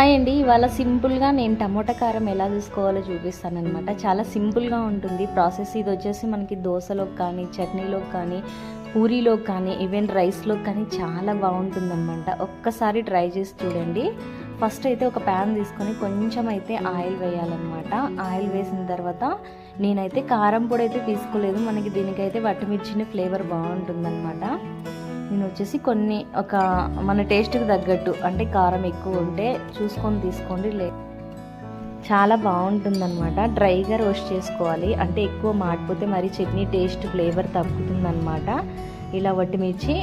Hi అండి. ఇవాళ సింపుల్గా నేను టమోటా కారం ఎలా చూసుకోవాలో చూపిస్తానమాట చాలా సింపుల్గా ఉంటుంది. ప్రాసెస్ ఇది వచ్చేసి మనకి దోశలోకి కానీ చట్నీలోకి కానీ పూరీలోకి కానీ ఈవెన్ రైస్లోకి కానీ చాలా బాగుంటుందన్నమాట. ఒక్కసారి ట్రై చేసి చూడండి. ఫస్ట్ అయితే ఒక ప్యాన్ తీసుకొని కొంచెం అయితే ఆయిల్ వేయాలన్నమాట. ఆయిల్ వేసిన తర్వాత నేనైతే కారం పొడి అయితే తీసుకోలేదు. మనకి దీనికైతే వట్టిమిర్చిని ఫ్లేవర్ బాగుంటుందన్నమాట. నేను వచ్చేసి కొన్ని ఒక మన టేస్ట్కి తగ్గట్టు అంటే కారం ఎక్కువ ఉంటే చూసుకొని తీసుకోండి లే. చాలా బాగుంటుందన్నమాట. డ్రైగా రోస్ట్ చేసుకోవాలి. అంటే ఎక్కువ మాడిపోతే మరి చట్నీ టేస్ట్ ఫ్లేవర్ తగ్గుతుందన్నమాట. ఇలా వట్టిమిర్చి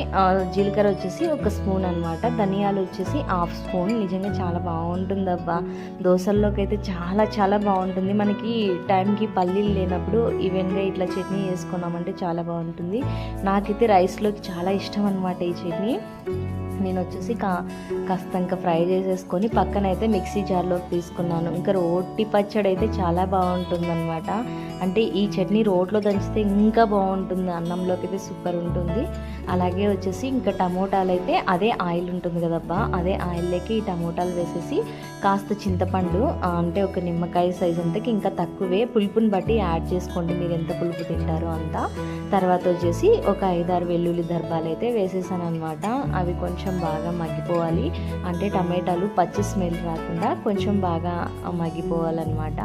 జీలకర్ర వచ్చేసి ఒక స్పూన్ అనమాట ధనియాలు వచ్చేసి హాఫ్ స్పూన్. నిజంగా చాలా బాగుంటుంది అబ్బా దోశల్లోకి అయితే చాలా చాలా బాగుంటుంది. మనకి టైంకి పల్లీలు లేనప్పుడు ఈవెన్గా ఇట్లా చట్నీ వేసుకున్నామంటే చాలా బాగుంటుంది. నాకైతే రైస్లోకి చాలా ఇష్టం అనమాట ఈ చట్నీ. నేను వచ్చేసి కా కాస్త ఇంకా ఫ్రై చేసేసుకొని పక్కన అయితే మిక్సీ జార్లోకి తీసుకున్నాను. ఇంకా రోటి పచ్చడి అయితే చాలా బాగుంటుందనమాట అంటే ఈ చట్నీ రోట్లో దంచితే ఇంకా బాగుంటుంది. అన్నంలోకి అయితే సూపర్ ఉంటుంది. అలాగే వచ్చేసి ఇంకా టమోటాలు అయితే అదే ఆయిల్ ఉంటుంది కదబ్బా. అదే ఆయిల్లోకి ఈ టమోటాలు వేసేసి కాస్త చింతపండు అంటే ఒక నిమ్మకాయ సైజ్ అంతకి ఇంకా తక్కువే. పులుపుని బట్టి యాడ్ చేసుకోండి మీరు ఎంత పులుపు తింటారో అంతా. తర్వాత వచ్చేసి ఒక ఐదారు వెల్లుల్లి దర్భాలు అయితే వేసేసాను అనమాట అవి కొంచెం బాగా మగ్గిపోవాలి. అంటే టమాటాలు పచ్చి స్మెల్ రాకుండా కొంచెం బాగా మగ్గిపోవాలన్నమాట.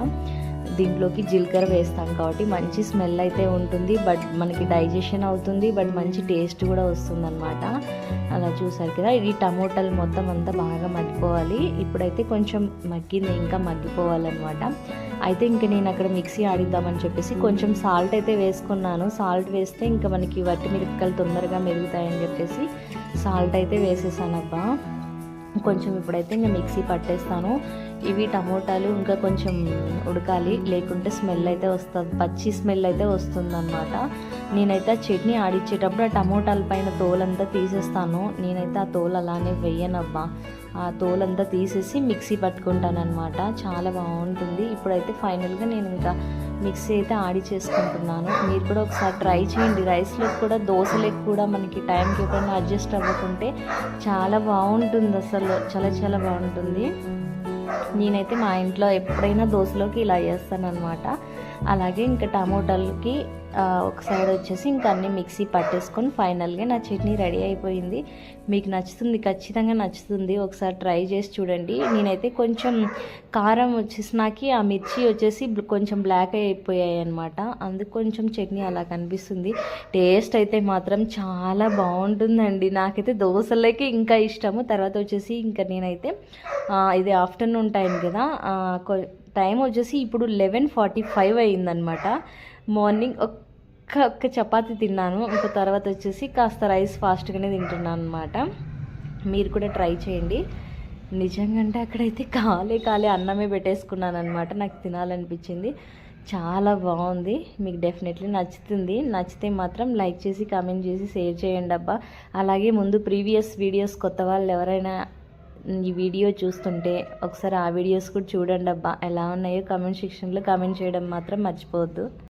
దీంట్లోకి జీలకర్ర వేస్తాం కాబట్టి మంచి స్మెల్ అయితే ఉంటుంది బట్ మనకి డైజెషన్ అవుతుంది బట్ మంచి టేస్ట్ కూడా వస్తుంది అనమాట అలా చూసారు కదా ఇది టమోటాలు మొత్తం అంతా బాగా మగ్గిపోవాలి. ఇప్పుడైతే కొంచెం మగ్గింది ఇంకా మగ్గిపోవాలన్నమాట. అయితే ఇంక నేను అక్కడ మిక్సీ ఆడిద్దామని చెప్పేసి కొంచెం సాల్ట్ అయితే వేసుకున్నాను. సాల్ట్ వేస్తే ఇంకా మనకి వట్టి మిరపకాయలు తొందరగా మెరుగుతాయని చెప్పేసి సాల్ట్ అయితే వేసేసాను అబ్బా కొంచెం ఇప్పుడైతే ఇంకా మిక్సీ పట్టేస్తాను. ఇవి టమోటాలు ఇంకా కొంచెం ఉడకాలి లేకుంటే స్మెల్ అయితే వస్తుంది పచ్చి స్మెల్ అయితే వస్తుందన్నమాట. నేనైతే ఆ చట్నీ ఆడిచ్చేటప్పుడు ఆ టమోటాల పైన తోలంతా తీసేస్తాను. నేనైతే ఆ తోలు అలానే వెయ్యనబ్బా ఆ తోలంతా తీసేసి మిక్సీ పట్టుకుంటానమాట చాలా బాగుంటుంది. ఇప్పుడైతే ఫైనల్గా నేను ఇంకా మిక్సీ అయితే ఆడి చేసుకుంటున్నాను మీరు కూడా ఒకసారి ట్రై చేయండి. రైస్లోకి కూడా దోశలకు కూడా మనకి టైంకి ఎప్పుడైనా అడ్జస్ట్ అవ్వకుంటే చాలా బాగుంటుంది అసలు. చాలా చాలా బాగుంటుంది. నేనైతే మా ఇంట్లో ఎప్పుడైనా దోశలోకి ఇలా చేస్తాను అనమాట అలాగే ఇంకా టమోటాలకి ఒక సైడ్ వచ్చేసి ఇంకా అన్ని మిక్సీ పట్టేసుకొని ఫైనల్గా నా చట్నీ రెడీ అయిపోయింది. మీకు నచ్చుతుంది ఖచ్చితంగా నచ్చుతుంది. ఒకసారి ట్రై చేసి చూడండి. నేనైతే కొంచెం కారం వచ్చేసి నాకు ఆ మిర్చి వచ్చేసి కొంచెం బ్లాక్ అయిపోయాయి అనమాట అందుకు కొంచెం చట్నీ అలా కనిపిస్తుంది. టేస్ట్ అయితే మాత్రం చాలా బాగుంటుందండి. నాకైతే దోశలకి ఇంకా ఇష్టము. తర్వాత వచ్చేసి ఇంకా నేనైతే ఇది ఆఫ్టర్నూన్ టైం కదా టైం వచ్చేసి ఇప్పుడు లెవెన్ ఫార్టీ ఫైవ్ అయిందనమాట మార్నింగ్ ఒక్క ఒక్క చపాతీ తిన్నాను. ఇంకా తర్వాత వచ్చేసి కాస్త రైస్ ఫాస్ట్గానే తింటున్నాను అనమాట మీరు కూడా ట్రై చేయండి. నిజంగా అంటే అక్కడైతే కాలే కాలే అన్నమే పెట్టేసుకున్నాను అనమాట నాకు తినాలనిపించింది. చాలా బాగుంది. మీకు డెఫినెట్లీ నచ్చుతుంది. నచ్చితే మాత్రం లైక్ చేసి కామెంట్ చేసి షేర్ చేయండి అబ్బా. అలాగే ముందు ప్రీవియస్ వీడియోస్ కొత్త వాళ్ళు ఎవరైనా ఈ వీడియో చూస్తుంటే ఒకసారి ఆ వీడియోస్ కూడా చూడండి అబ్బా ఎలా ఉన్నాయో కమెంట్ సెక్షన్లో కమెంట్ చేయడం మాత్రం మర్చిపోవద్దు.